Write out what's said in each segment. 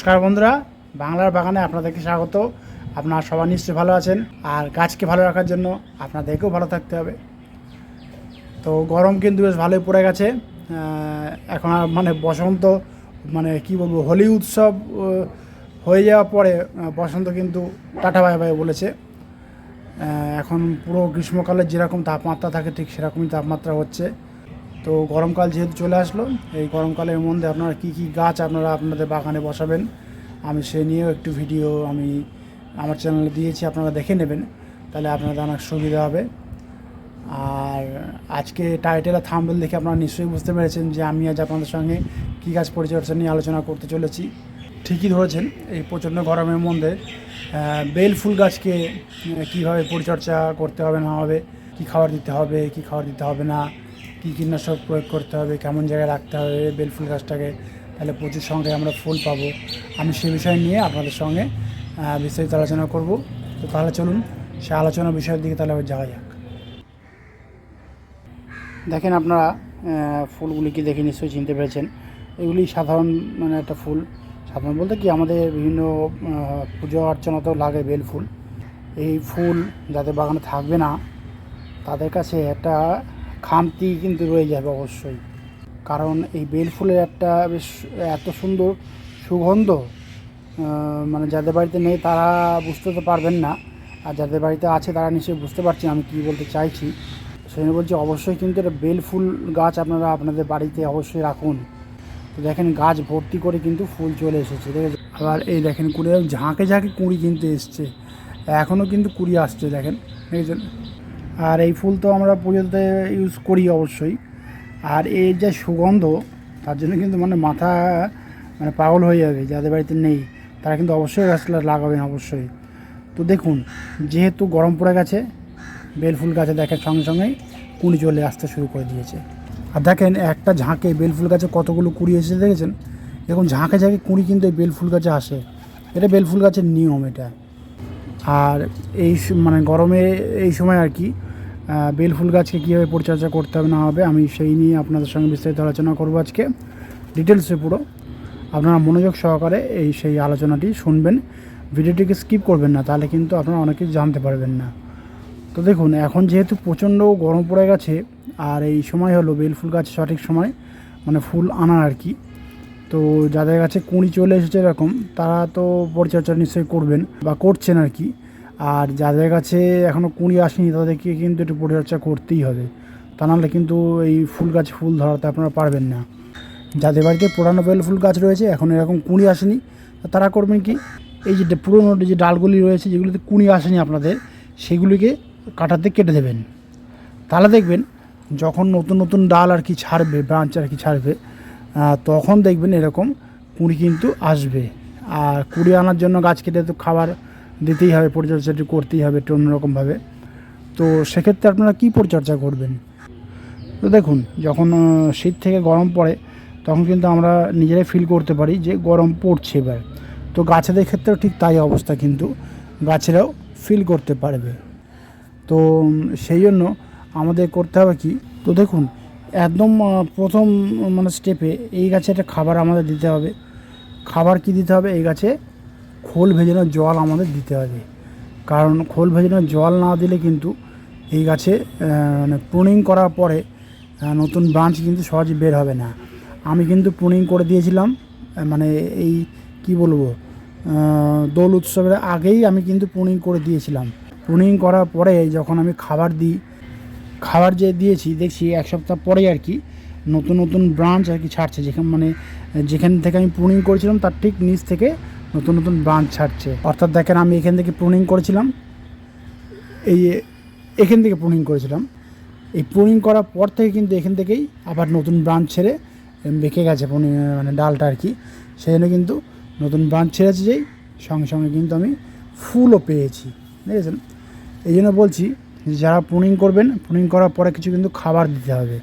নমস্কার বন্ধুরা, বাংলার বাগানে আপনাদেরকে স্বাগত। আপনারা সবাই নিশ্চয়ই ভালো আছেন, আর গাছকে ভালো রাখার জন্য আপনাদেরকেও ভালো থাকতে হবে। তো গরম কিন্তু বেশ ভালোই পড়ে গেছে। এখন আর মানে বসন্ত মানে কি বলব, হোলি উৎসব হয়ে যাওয়ার পরে বসন্ত কিন্তু টাটা বাই বাই বলেছে। এখন পুরো গ্রীষ্মকালে যেরকম তাপমাত্রা থাকে, ঠিক সেরকমই তাপমাত্রা হচ্ছে। তো গরমকাল যেহেতু চলে আসলো, এই গরমকালের মধ্যে আপনারা কী কী গাছ আপনারা আপনাদের বাগানে বসাবেন, আমি সে নিয়েও একটু ভিডিও আমি আমার চ্যানেলে দিয়েছি, আপনারা দেখে নেবেন, তাহলে আপনাদের অনেক সুবিধা হবে। আর আজকে টাইটেল আর থাম্বেল দেখে আপনারা নিশ্চয়ই বুঝতে পেরেছেন যে আমি আজ আপনাদের সঙ্গে কী গাছ পরিচর্যা নিয়ে আলোচনা করতে চলেছি। ঠিকই ধরেছেন, এই প্রচণ্ড গরমের মধ্যে বেল ফুল গাছকে কীভাবে পরিচর্যা করতে হবে, না হবে, কী খাবার দিতে হবে, কী খাবার দিতে হবে না কী কীটনাশক প্রয়োগ করতে হবে, কেমন জায়গায় রাখতে হবে, বেল ফুল গাছটাকে, তাহলে প্রচুর সংখ্যায় আমরা ফুল পাবো। আমি সে বিষয় নিয়ে আপনাদের সঙ্গে বিস্তারিত আলোচনা করব। তো তাহলে চলুন, সে আলোচনা বিষয়ের দিকে তাহলে যাওয়া যাক। দেখেন আপনারা ফুলগুলিকে দেখে নিশ্চয়ই চিনতে পেরেছেন। এগুলি সাধারণ মানে একটা ফুল। সাধারণ বলতে কি, আমাদের বিভিন্ন পুজো অর্চনাতেও লাগে বেল ফুল। এই ফুল যাদের বাগানে থাকবে না, তাদের কাছে একটা খামতি কিন্তু রয়ে যাবে অবশ্যই। কারণ এই বেল ফুলের একটা বেশ এত সুন্দর সুগন্ধ মানে যাদের বাড়িতে নেই তারা বুঝতে তো পারবেন না। আর যাদের বাড়িতে আছে তারা নিশ্চয়ই বুঝতে পারছেন আমি কী বলতে চাইছি। সেই জন্য বলছি অবশ্যই কিন্তু এটা বেল ফুল গাছ আপনারা আপনাদের বাড়িতে অবশ্যই রাখুন। তো দেখেন গাছ ভর্তি করে কিন্তু ফুল চলে এসেছে, ঠিক আছে? আবার এই দেখেন কুড়ি ঝাঁকে ঝাঁকে কুড়ি কিন্তু এসছে। এখনও কিন্তু কুড়ি আসছে, দেখেন দেখেছেন আর এই ফুল তো আমরা পুজোতে ইউজ করি অবশ্যই। আর এর যে সুগন্ধ, তার জন্য কিন্তু মানে মাথা মানে পাগল হয়ে যাবে, যাদের বাড়িতে নেই, তারা কিন্তু অবশ্যই গাছটা লাগাবেন অবশ্যই। তো দেখুন, যেহেতু গরম পড়ে গেছে, বেল ফুল গাছে দেখেন সঙ্গে সঙ্গেই কুড়ি চলে আসতে শুরু করে দিয়েছে। আর দেখেন, একটা ঝাঁকে বেল ফুল গাছে কতগুলো কুড়ি এসেছে দেখেছেন? দেখুন, ঝাঁকে ঝাঁকে কুড়ি কিন্তু এই বেল ফুল গাছে আসে। এটা বেল ফুল গাছের নিয়ম এটা। আর এই মানে গরমে এই সময় আর কি বেল ফুল গাছকে কীভাবে পরিচর্যা করতে হবে, না হবে, আমি সেই নিয়ে আপনাদের সঙ্গে বিস্তারিত আলোচনা করব আজকে। ডিটেলসে পুরো। আপনারা মনোযোগ সহকারে এই সেই আলোচনাটি শুনবেন। ভিডিওটিকে স্কিপ করবেন না, তাহলে কিন্তু আপনারা অনেক কিছু জানতে পারবেন না। তো দেখুন, এখন যেহেতু প্রচণ্ড গরম পড়ে গেছে, আর এই সময় হলো বেল ফুল গাছ সঠিক সময় মানে ফুল আনার আর কি। তো যাদের কাছে কুঁড়ি চলে এসেছে এরকম, তারা তো পরিচর্যা নিশ্চয়ই করবেন বা করছেন আর কি। আর যাদের কাছে এখনও কুঁড়ি আসেনি তাদেরকে কিন্তু একটু পরিচর্যা করতেই হবে। তা নাহলে কিন্তু এই ফুল গাছ, ফুল ধরাতে আপনারা পারবেন না। যাদের বাড়িতে পুরানো বেল ফুল গাছ রয়েছে, এখন এরকম কুঁড়ি আসেনি তারা করবেন কি? এই যে পুরোনো যে ডালগুলি রয়েছে, যেগুলিতে কুঁড়ি আসেনি আপনাদের, সেগুলিকে কাটাতে কেটে দেবেন। তাহলে দেখবেন, যখন নতুন নতুন ডাল আর কি ছাড়বে, ব্রাঞ্চ আর কি ছাড়বে তখন দেখবেন এরকম কুঁড়ি কিন্তু আসবে। আর কুঁড়ি আনার জন্য গাছ কেটে তো খাবার দিতেই হবে পরিচর্যাটি করতেই হবে একটু অন্যরকমভাবে। তো সেক্ষেত্রে আপনারা কী পরিচর্যা করবেন? তো দেখুন, যখন শীত থেকে গরম পড়ে, তখন কিন্তু আমরা নিজেরাই ফিল করতে পারি যে গরম পড়ছে এবার। তো গাছেদের ক্ষেত্রেও ঠিক তাই অবস্থা কিন্তু, গাছেরাও ফিল করতে পারবে। তো সেই জন্য আমাদের করতে হবে কি, তো দেখুন, একদম প্রথম মানে স্টেপে এই গাছে একটা খাবার আমাদের দিতে হবে। খাবার কি দিতে হবে? এই গাছে খোল ভেজানো জল আমাদের দিতে হবে। কারণ খোল ভেজানো জল না দিলে কিন্তু এই গাছে মানে প্রুনিং করার পরে নতুন ব্রাঞ্চ কিন্তু সহজে বের হবে না। আমি কিন্তু প্রুনিং করে দিয়েছিলাম মানে এই, কি বলব দোল উৎসবের আগেই আমি কিন্তু প্রুনিং করে দিয়েছিলাম। প্রুনিং করার পরে যখন আমি খাবার দিই, খাবার যে দিয়েছি, দেখছি এক সপ্তাহ পরেই আর কি নতুন নতুন ব্রাঞ্চ আর কি ছাড়ছে। যেখানে মানে যেখান থেকে আমি প্রুনিং করেছিলাম, তার ঠিক নিচ থেকে নতুন নতুন ব্রাঞ্চ ছাড়ছে। অর্থাৎ দেখেন আমি এখান থেকে প্রুনিং করেছিলাম। এই এখান থেকে প্রুনিং করেছিলাম। এই প্রুনিং করার পর থেকে কিন্তু এখান থেকেই আবার নতুন ব্রাঞ্চ ছেড়ে বেঁকে গেছে আহ, মানে ডালটা আর কি। সেই জন্য কিন্তু নতুন ব্রাঞ্চ ছেড়েছে যেই সঙ্গে সঙ্গে কিন্তু আমি ফুলও পেয়েছি। দেখেছেন? এই জন্য বলছি যারা প্রুনিং করবেন প্রুনিং করার পরে কিছু কিন্তু খাবার দিতে হবে।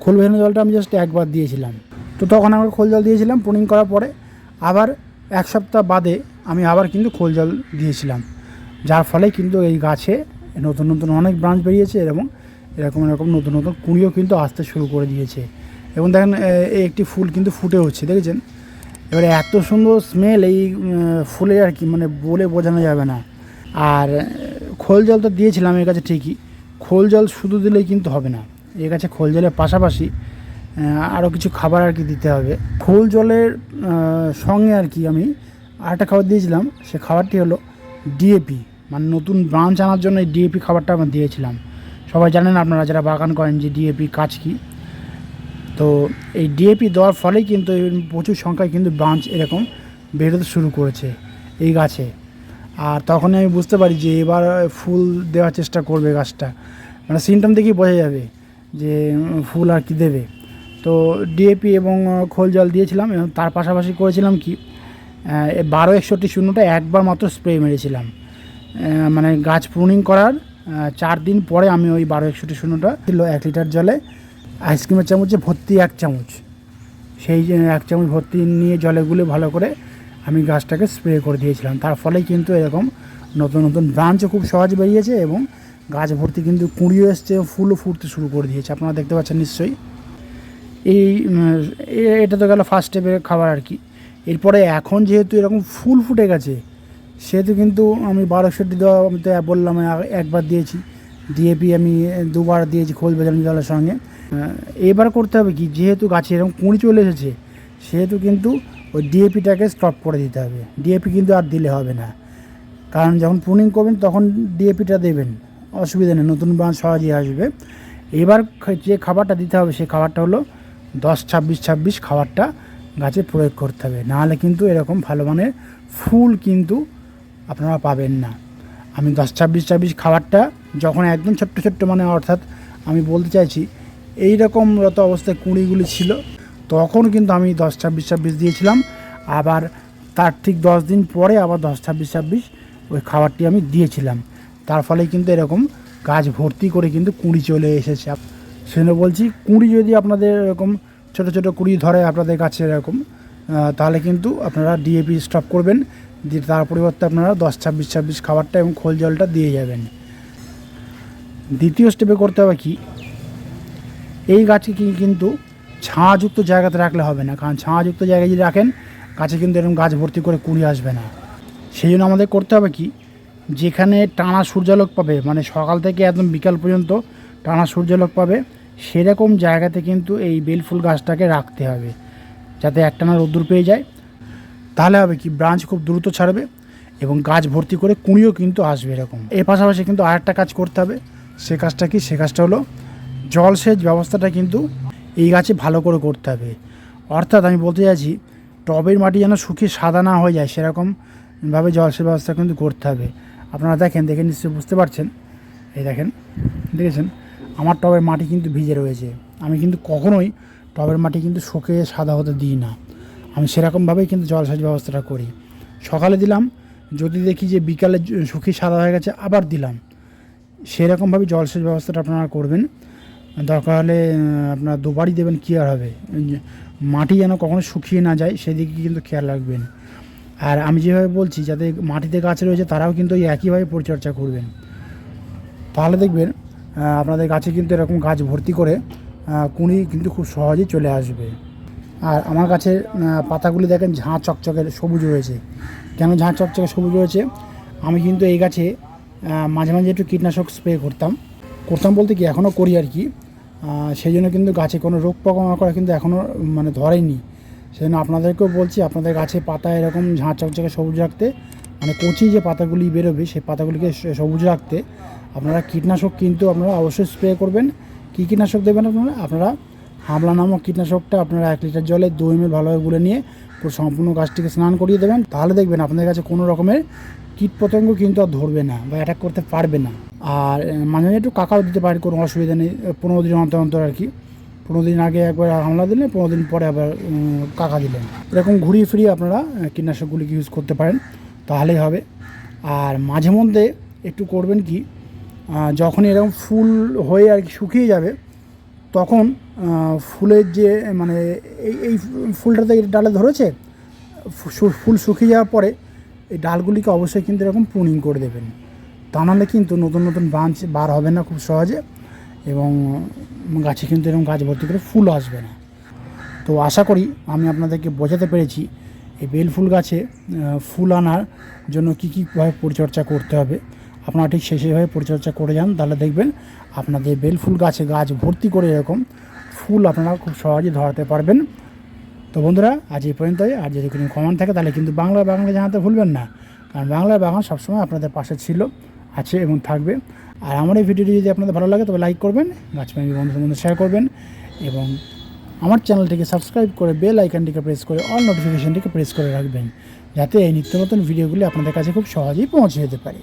খোল ভেজানো জলটা আমি জাস্ট একবার দিয়েছিলাম। তো তখন আমরা খোল জল দিয়েছিলাম প্রুনিং করার পরে আবার এক সপ্তাহ বাদে আমি আবার কিন্তু খোল জল দিয়েছিলাম। যার ফলে কিন্তু এই গাছে নতুন নতুন অনেক ব্রাঞ্চ বেরিয়েছে এবং এরকম এরকম নতুন নতুন কুঁড়িও কিন্তু আসতে শুরু করে দিয়েছে। এবং দেখেন এই একটি ফুল কিন্তু ফুটে হচ্ছে দেখেছেন? এবারে এত সুন্দর স্মেল এই ফুলের আর কি মানে বলে বোঝানো যাবে না। আর খোল জল তো দিয়েছিলাম এর কাছে ঠিকই। খোল জল শুধু দিলেই কিন্তু হবে না। এর কাছে খোল জলের পাশাপাশি আরও কিছু খাবার আর কি দিতে হবে। খোল জলের সঙ্গে আর কি আমি আরেকটা খাবার দিয়েছিলাম, সে খাবারটি হলো ডিএপি মানে নতুন ব্রাঞ্চ আনার জন্য এই ডিএপি খাবারটা আমি দিয়েছিলাম। সবাই জানেন আপনারা যারা বাগান করেন যে ডিএপি কাজ কী। তো এই ডিএপি দেওয়ার ফলেই কিন্তু প্রচুর সংখ্যায় কিন্তু ব্রাঞ্চ এরকম বেরোতে শুরু করেছে এই গাছে। আর তখনই আমি বুঝতে পারি যে এবার ফুল দেওয়ার চেষ্টা করবে গাছটা। মানে সিমটম দেখেই বোঝা যাবে যে ফুল আর কি দেবে। তো ডিএপি এবং খোল জল দিয়েছিলাম এবং তার পাশাপাশি করেছিলাম কি বারো একষট্টি শূন্যটা একবার মাত্র স্প্রে মেরেছিলাম। মানে গাছ প্রুনিং করার চার দিন পরে আমি ওই বারো একষট্টি শূন্যটা ছিল এক লিটার জলে। আইসক্রিমের চামচে ভর্তি এক চামচ, সেই এক চামচ ভর্তি নিয়ে জলে গুলে ভালো করে আমি গাছটাকে স্প্রে করে দিয়েছিলাম। তার ফলে কিন্তু এরকম নতুন নতুন ব্রাঞ্চও খুব সহজ বেরিয়েছে এবং গাছ ভর্তি কিন্তু কুঁড়িও এসছে, ফুলও ফুটতে শুরু করে দিয়েছে। আপনারা দেখতে পাচ্ছেন নিশ্চয়ই। এই এটা তো গেল ফার্স্ট স্টেপের খাবার আর কি। এরপরে এখন যেহেতু এরকম ফুল ফুটে গেছে, সেহেতু কিন্তু আমি বারোশোটি দেওয়া আমি তো বললাম একবার দিয়েছি। ডিএপি আমি দুবার দিয়েছি খোল বেজানো জলের সঙ্গে। এবার করতে হবে কি, যেহেতু গাছে এরকম কুঁড়ি চলে এসেছে, সেহেতু কিন্তু ওই ডিএপিটাকে স্টপ করে দিতে হবে। ডিএপি কিন্তু আর দিলে হবে না। কারণ যখন প্রুনিং করবেন, তখন ডিএপিটা দেবেন। অসুবিধা নেই, নতুন ব্রাঞ্চ সহজেই আসবে। এবার যে খাবারটা দিতে হবে সেই খাবারটা হলো দশ, ছাব্বিশ ছাব্বিশ খাবারটা গাছে প্রয়োগ করতে হবে। নাহলে কিন্তু এরকম ভালো মানের ফুল কিন্তু আপনারা পাবেন না। আমি দশ, ছাব্বিশ ছাব্বিশ খাবারটা যখন একদম ছোট্ট ছোট্ট মানে অর্থাৎ আমি বলতে চাইছি এই রকম রত অবস্থায় কুঁড়িগুলি ছিল, তখন কিন্তু আমি দশ, ছাব্বিশ ছাব্বিশ দিয়েছিলাম। আবার তার ঠিক দশ দিন পরে আবার দশ, ছাব্বিশ ছাব্বিশ ওই খাবারটি আমি দিয়েছিলাম। তার ফলে কিন্তু এরকম গাছ ভর্তি করে কিন্তু কুঁড়ি চলে এসেছে। সেজন্য বলছি, কুঁড়ি যদি আপনাদের এরকম ছোট ছোট কুঁড়ি ধরে আপনাদের গাছে এরকম তাহলে কিন্তু আপনারা ডিএপি স্টপ করবেন, দিয়ে তার পরিবর্তে আপনারা দশ, ছাব্বিশ ছাব্বিশ খাবারটা এবং খোল জলটা দিয়ে যাবেন। দ্বিতীয় স্টেপে করতে হবে কি? এই গাছকে কিন্তু ছায়াযুক্ত জায়গাতে রাখলে হবে না, কারণ ছায়াযুক্ত জায়গায় যদি রাখেন, গাছে কিন্তু এরকম গাছ ভর্তি করে কুঁড়ি আসবে না। সেই জন্য আমাদের করতে হবে কি? যেখানে টানা সূর্যালোক পাবে মানে সকাল থেকে একদম বিকাল পর্যন্ত টানা সূর্যালোক পাবে সেরকম জায়গাতে কিন্তু এই বেলফুল গাছটাকে রাখতে হবে, যাতে একটানা রোদ্দুর পেয়ে যায়। তাহলে হবে কি, ব্রাঞ্চ খুব দ্রুত ছাড়বে এবং গাছ ভর্তি করে কুঁড়িও কিন্তু আসবে এরকম। এর পাশাপাশি কিন্তু আরেকটা কাজ করতে হবে, সে কাজটা কি, সে কাজটা হলো জলসেচ ব্যবস্থাটা কিন্তু এই গাছে ভালো করে করতে হবে। অর্থাৎ আমি বলতে চাইছি, টবের মাটি যেন শুকিয়ে সাদা না হয়ে যায় সেরকমভাবে জলসেচ ব্যবস্থা কিন্তু করতে হবে। আপনারা দেখেন, দেখে নিশ্চয়ই বুঝতে পারছেন। এই দেখেন, দেখেছেন? আমার টবের মাটি কিন্তু ভিজে রয়েছে। আমি কিন্তু কখনোই টবের মাটি কিন্তু শুকিয়ে সাদা হতে দিই না। আমি সেরকমভাবেই কিন্তু জলসেচ ব্যবস্থাটা করি। সকালে দিলাম, যদি দেখি যে বিকালে শুকিয়ে সাদা হয়ে গেছে, আবার দিলাম। সেরকমভাবে জলসেচ ব্যবস্থাটা আপনারা করবেন। দরকার হলে আপনারা দুবারই দেবেন কী আর হবে মাটি যেন কখনো শুকিয়ে না যায়, সেদিকে কিন্তু খেয়াল রাখবেন। আর আমি যেভাবে বলছি, যাতে মাটিতে গাছ রয়েছে, তারাও কিন্তু ওই একইভাবে পরিচর্যা করবেন। তাহলে দেখবেন আপনাদের গাছে কিন্তু এরকম গাছ ভর্তি করে কুঁড়ি কিন্তু খুব সহজেই চলে আসবে। আর আমার কাছে পাতাগুলি দেখেন ঝাঁ চকচকে সবুজ রয়েছে। কেন ঝাঁ চকচকে সবুজ রয়েছে? আমি কিন্তু এই গাছে মাঝে মাঝে একটু কীটনাশক স্প্রে করতাম। করতাম বলতে কি, এখনও করি আর কি। সেই জন্য কিন্তু গাছে কোনো রোগ পোকামাকড় কিন্তু এখনও মানে ধরেনি সেই জন্য আপনাদেরকেও বলছি, আপনাদের গাছে পাতা এরকম ঝাঁ চকচকে সবুজ রাখতে মানে কচি যে পাতাগুলি বেরোবে, সেই পাতাগুলিকে সবুজ রাখতে আপনারা কীটনাশক কিন্তু আপনারা অবশ্যই স্প্রে করবেন। কী কীটনাশক দেবেন আপনারা? আপনারা হামলা নামক কীটনাশকটা আপনারা এক লিটার জলে দু এম ভালোভাবে গুলে নিয়ে পুরো সম্পূর্ণ গাছটিকে স্নান করিয়ে দেবেন। তাহলে দেখবেন আপনাদের কাছে কোনো রকমের কীটপতঙ্গ কিন্তু আর ধরবে না বা অ্যাটাক করতে পারবে না। আর মাঝে মাঝে একটু কাকাও দিতে পারে, কোনো অসুবিধা নেই। পনেরো দিন অন্তর অন্তর আর কি। পনেরো দিন আগে একবার হামলা দিলেন পনেরো দিন পরে আবার কাকা দিলেন। এরকম ঘুরিয়ে ফিরিয়ে আপনারা কীটনাশকগুলিকে ইউজ করতে পারেন। তাহলেই হবে। আর মাঝে মধ্যে একটু করবেন কি যখন এরকম ফুল হয়ে আর কি শুকিয়ে যাবে, তখন ফুলের যে মানে এই এই ফুলটাতে ডালে ধরেছে ফুল শুকিয়ে যাওয়ার পরে এই ডালগুলিকে অবশ্যই কিন্তু এরকম প্রুনিং করে দেবেন। তা নাহলে কিন্তু নতুন নতুন ব্রাঞ্চ বার হবে না খুব সহজে এবং গাছে কিন্তু এরকম গাছ ভর্তি করে ফুল আসবে না। তো আশা করি আমি আপনাদেরকে বোঝাতে পেরেছি এই বেল ফুল গাছে ফুল আনার জন্য কী কীভাবে পরিচর্যা করতে হবে? আপনারা ঠিক সেই সেইভাবে পরিচর্যা করে যান, তাহলে দেখবেন আপনাদের বেল ফুল গাছে গাছ ভর্তি করে এরকম ফুল আপনারা খুব সহজে ধরাতে পারবেন। তো বন্ধুরা, আজ এই পর্যন্তই। আর যদি কোনো কমেন্ট থাকে, তাহলে কিন্তু বাংলা বাগানে জানাতে ভুলবেন না। কারণ বাংলা বাগান সবসময় আপনাদের পাশে ছিল, আছে এবং থাকবে। আর আমার এই ভিডিওটি যদি আপনাদের ভালো লাগে, তবে লাইক করবেন গাছপ্রেমী বন্ধুদের মধ্যে শেয়ার করবেন এবং আমার চ্যানেলটিকে সাবস্ক্রাইব করে বেল আইকনটিকে প্রেস করে অল নোটিফিকেশনটিকে প্রেস করে রাখবেন, যাতে এই নিত্য নতুন ভিডিওগুলি আপনাদের কাছে খুব সহজেই পৌঁছে যেতে পারে।